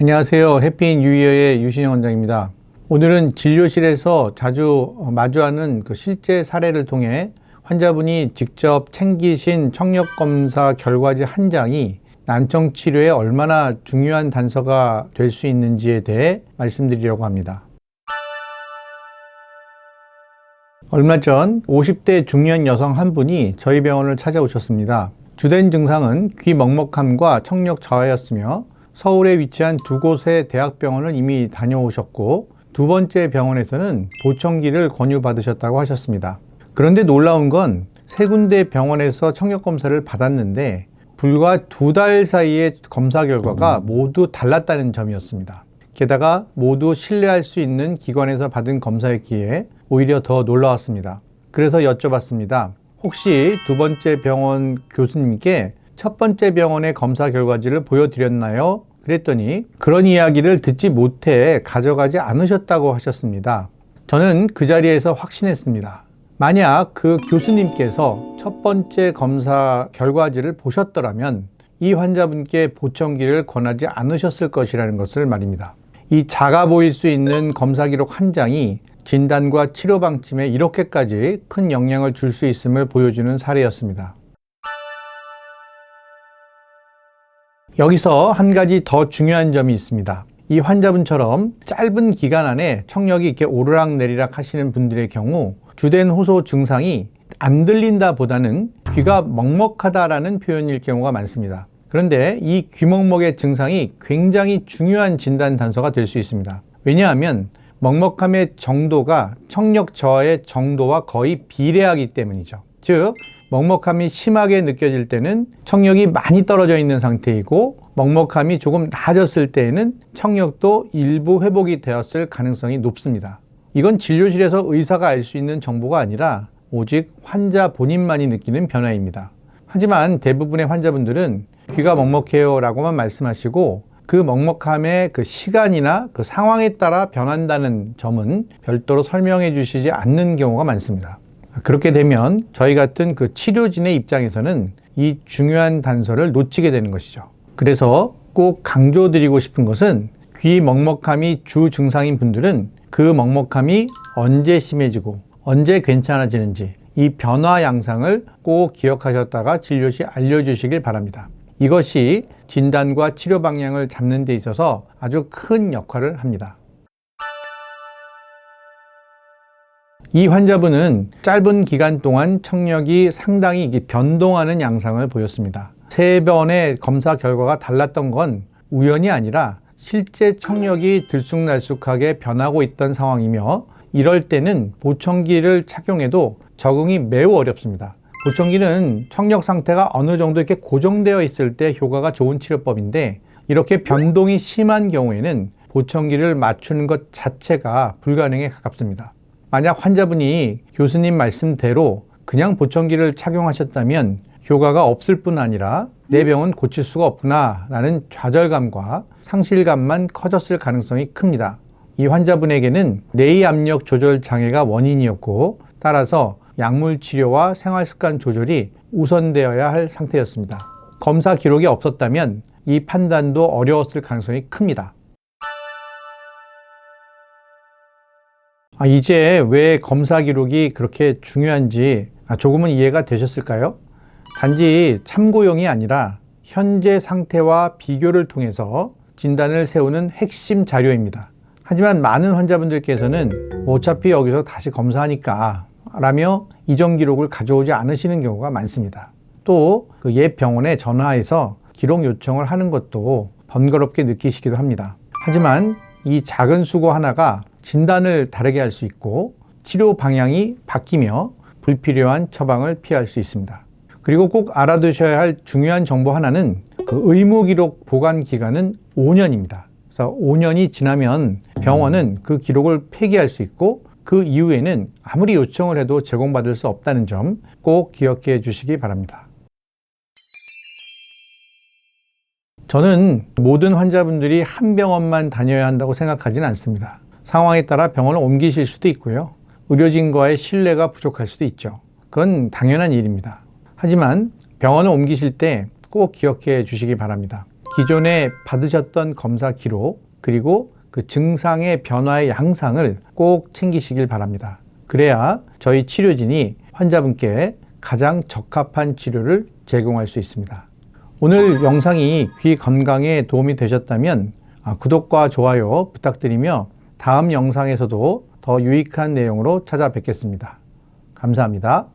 안녕하세요. 해피인 유이어의 유신영 원장입니다. 오늘은 진료실에서 자주 마주하는 그 실제 사례를 통해 환자분이 직접 챙기신 청력 검사 결과지 한 장이 난청 치료에 얼마나 중요한 단서가 될 수 있는지에 대해 말씀드리려고 합니다. 얼마 전 50대 중년 여성 한 분이 저희 병원을 찾아오셨습니다. 주된 증상은 귀 먹먹함과 청력 저하였으며 서울에 위치한 두 곳의 대학병원을 이미 다녀오셨고 두 번째 병원에서는 보청기를 권유받으셨다고 하셨습니다. 그런데 놀라운 건 세 군데 병원에서 청력 검사를 받았는데 불과 두 달 사이에 검사 결과가 모두 달랐다는 점이었습니다. 게다가 모두 신뢰할 수 있는 기관에서 받은 검사였기에 오히려 더 놀라웠습니다. 그래서 여쭤봤습니다. 혹시 두 번째 병원 교수님께 첫 번째 병원의 검사 결과지를 보여드렸나요? 그랬더니 그런 이야기를 듣지 못해 가져가지 않으셨다고 하셨습니다. 저는 그 자리에서 확신했습니다. 만약 그 교수님께서 첫 번째 검사 결과지를 보셨더라면 이 환자분께 보청기를 권하지 않으셨을 것이라는 것을 말입니다. 이 작아 보일 수 있는 검사 기록 한 장이 진단과 치료 방침에 이렇게까지 큰 영향을 줄 수 있음을 보여주는 사례였습니다. 여기서 한 가지 더 중요한 점이 있습니다. 이 환자분처럼 짧은 기간 안에 청력이 이렇게 오르락 내리락 하시는 분들의 경우 주된 호소 증상이 안 들린다 보다는 귀가 먹먹하다라는 표현일 경우가 많습니다. 그런데 이 귀먹먹의 증상이 굉장히 중요한 진단 단서가 될 수 있습니다. 왜냐하면 먹먹함의 정도가 청력 저하의 정도와 거의 비례하기 때문이죠. 즉, 먹먹함이 심하게 느껴질 때는 청력이 많이 떨어져 있는 상태이고 먹먹함이 조금 나아졌을 때에는 청력도 일부 회복이 되었을 가능성이 높습니다. 이건 진료실에서 의사가 알 수 있는 정보가 아니라 오직 환자 본인만이 느끼는 변화입니다. 하지만 대부분의 환자분들은 귀가 먹먹해요 라고만 말씀하시고 그 먹먹함의 그 시간이나 그 상황에 따라 변한다는 점은 별도로 설명해 주시지 않는 경우가 많습니다. 그렇게 되면 저희 같은 그 치료진의 입장에서는 이 중요한 단서를 놓치게 되는 것이죠. 그래서 꼭 강조드리고 싶은 것은 귀 먹먹함이 주 증상인 분들은 그 먹먹함이 언제 심해지고 언제 괜찮아지는지 이 변화 양상을 꼭 기억하셨다가 진료 시 알려주시길 바랍니다. 이것이 진단과 치료 방향을 잡는 데 있어서 아주 큰 역할을 합니다. 이 환자분은 짧은 기간 동안 청력이 상당히 변동하는 양상을 보였습니다. 세 번의 검사 결과가 달랐던 건 우연이 아니라 실제 청력이 들쑥날쑥하게 변하고 있던 상황이며 이럴 때는 보청기를 착용해도 적응이 매우 어렵습니다. 보청기는 청력 상태가 어느 정도 이렇게 고정되어 있을 때 효과가 좋은 치료법인데 이렇게 변동이 심한 경우에는 보청기를 맞추는 것 자체가 불가능에 가깝습니다. 만약 환자분이 교수님 말씀대로 그냥 보청기를 착용하셨다면 효과가 없을 뿐 아니라 내 병은 고칠 수가 없구나 라는 좌절감과 상실감만 커졌을 가능성이 큽니다. 이 환자분에게는 뇌의 압력 조절 장애가 원인이었고 따라서 약물 치료와 생활 습관 조절이 우선되어야 할 상태였습니다. 검사 기록이 없었다면 이 판단도 어려웠을 가능성이 큽니다. 아, 이제 왜 검사 기록이 그렇게 중요한지 아, 조금은 이해가 되셨을까요? 단지 참고용이 아니라 현재 상태와 비교를 통해서 진단을 세우는 핵심 자료입니다. 하지만 많은 환자분들께서는 어차피 여기서 다시 검사하니까 라며 이전 기록을 가져오지 않으시는 경우가 많습니다. 또 그 옛 병원에 전화해서 기록 요청을 하는 것도 번거롭게 느끼시기도 합니다. 하지만 이 작은 수고 하나가 진단을 다르게 할 수 있고 치료 방향이 바뀌며 불필요한 처방을 피할 수 있습니다. 그리고 꼭 알아두셔야 할 중요한 정보 하나는 그 의무 기록 보관 기간은 5년입니다. 그래서 5년이 지나면 병원은 그 기록을 폐기할 수 있고 그 이후에는 아무리 요청을 해도 제공받을 수 없다는 점 꼭 기억해 주시기 바랍니다. 저는 모든 환자분들이 한 병원만 다녀야 한다고 생각하지는 않습니다. 상황에 따라 병원을 옮기실 수도 있고요. 의료진과의 신뢰가 부족할 수도 있죠. 그건 당연한 일입니다. 하지만 병원을 옮기실 때 꼭 기억해 주시기 바랍니다. 기존에 받으셨던 검사 기록 그리고 그 증상의 변화의 양상을 꼭 챙기시길 바랍니다. 그래야 저희 치료진이 환자분께 가장 적합한 치료를 제공할 수 있습니다. 오늘 영상이 귀 건강에 도움이 되셨다면 아, 구독과 좋아요 부탁드리며 다음 영상에서도 더 유익한 내용으로 찾아뵙겠습니다. 감사합니다.